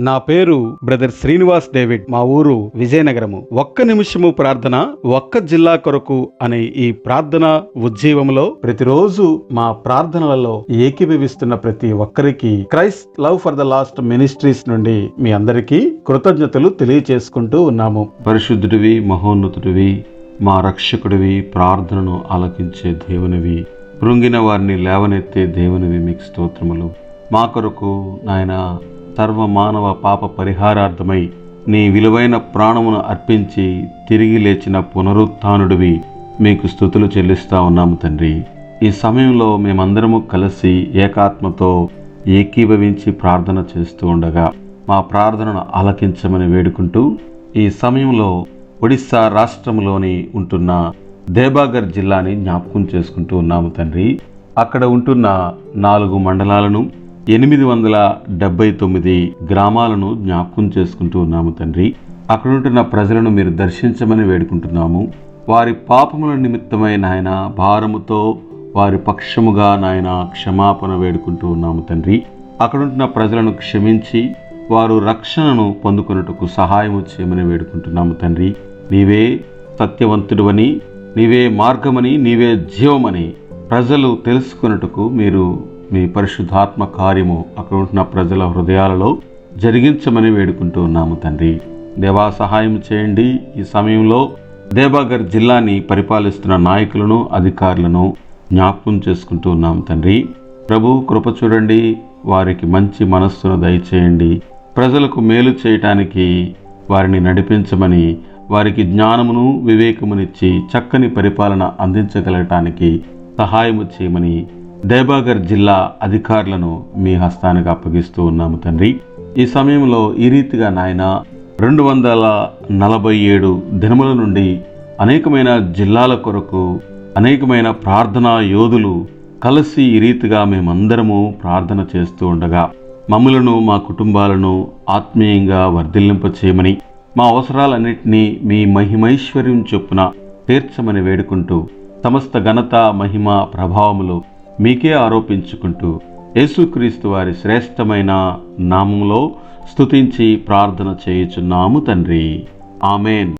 నా పేరు brother Srinivas David. మా ఊరు విజయనగరము. ఒక్క నిమిషము ప్రార్థన ఒక్క జిల్లా కొరకు అనే ఈ ప్రార్థన ఉజ్జీవంలో ప్రతిరోజు మా ప్రార్థనలలో ఏకీభవిస్తున్న ప్రతి ఒక్కరికి Christ love for the lost ministries నుండి మీ అందరికీ కృతజ్ఞతలు తెలియచేసుకుంటూ ఉన్నాము. పరిశుద్ధుడివి మహోన్నతుడివి మా రక్షకుడివి ప్రార్థనను ఆలకించే దేవునివి కృంగిన వారిని లేవనెత్తే దేవునివి మీకు స్తోత్రములు. మా కొరకు నాయన సర్వ మానవ పాప పరిహారార్థమై నీ విలువైన ప్రాణమును అర్పించి తిరిగి లేచిన పునరుత్థానుడివి మీకు స్థుతులు చెల్లిస్తా ఉన్నాము తండ్రి. ఈ సమయంలో మేమందరము కలిసి ఏకాత్మతో ఏకీభవించి ప్రార్థన చేస్తూ ఉండగా మా ప్రార్థనను ఆలకించమని వేడుకుంటూ ఈ సమయంలో ఒడిస్సా రాష్ట్రంలోని ఉంటున్న దేబాగర్ జిల్లాని జ్ఞాపకం చేసుకుంటూ ఉన్నాము తండ్రి. అక్కడ ఉంటున్న నాలుగు మండలాలను ఎనిమిది వందల డెబ్బై తొమ్మిది గ్రామాలను జ్ఞాపకం చేసుకుంటూ ఉన్నాము తండ్రి. అక్కడ ఉంటున్న ప్రజలను మీరు దర్శించమని వేడుకుంటున్నాము. వారి పాపముల నిమిత్తమై నాయన భారముతో వారి పక్షముగా నాయన క్షమాపణ వేడుకుంటూ ఉన్నాము తండ్రి. అక్కడుంటున్న ప్రజలను క్షమించి వారు రక్షణను పొందుకొనుటకు సహాయం చేయమని వేడుకుంటున్నాము తండ్రి. నీవే సత్యవంతుడువని నీవే మార్గమని నీవే జీవమని ప్రజలు తెలుసుకొనుటకు మీరు మీ పరిశుద్ధాత్మ కార్యము అక్కడ ఉంటున్న ప్రజల హృదయాలలో జరిగించమని వేడుకుంటూ ఉన్నాము తండ్రి. దేవా సహాయం చేయండి. ఈ సమయంలో దేవాగర్ జిల్లాని పరిపాలిస్తున్న నాయకులను అధికారులను జ్ఞాపకం చేసుకుంటూ ఉన్నాము తండ్రి. ప్రభు కృప చూడండి. వారికి మంచి మనస్సును దయచేయండి. ప్రజలకు మేలు చేయటానికి వారిని నడిపించమని వారికి జ్ఞానమును వివేకమునిచ్చి చక్కని పరిపాలన అందించగలగటానికి సహాయము చేయమని దేబాగర్ జిల్లా అధికారులను మీ హస్తానికి అప్పగిస్తూ ఉన్నాము తండ్రి. ఈ సమయంలో ఈ రీతిగా నాయన రెండు వందల నలభై ఏడు దినముల నుండి అనేకమైన జిల్లాల కొరకు అనేకమైన ప్రార్థనా యోధులు కలిసి ఈ రీతిగా మేమందరము ప్రార్థన చేస్తూ ఉండగా మమ్మలను మా కుటుంబాలను ఆత్మీయంగా వర్ధిల్లింప చేయమని మా అవసరాలన్నింటినీ మీ మహిమైశ్వర్యం చొప్పున తీర్చమని వేడుకుంటూ సమస్త ఘనత మహిమ ప్రభావములు మీకే ఆరోపించుకుంటూ యేసుక్రీస్తు వారి శ్రేష్టమైన నామంలో స్తుతించి ప్రార్థన చేయుచున్నాము తండ్రి. ఆమెన్.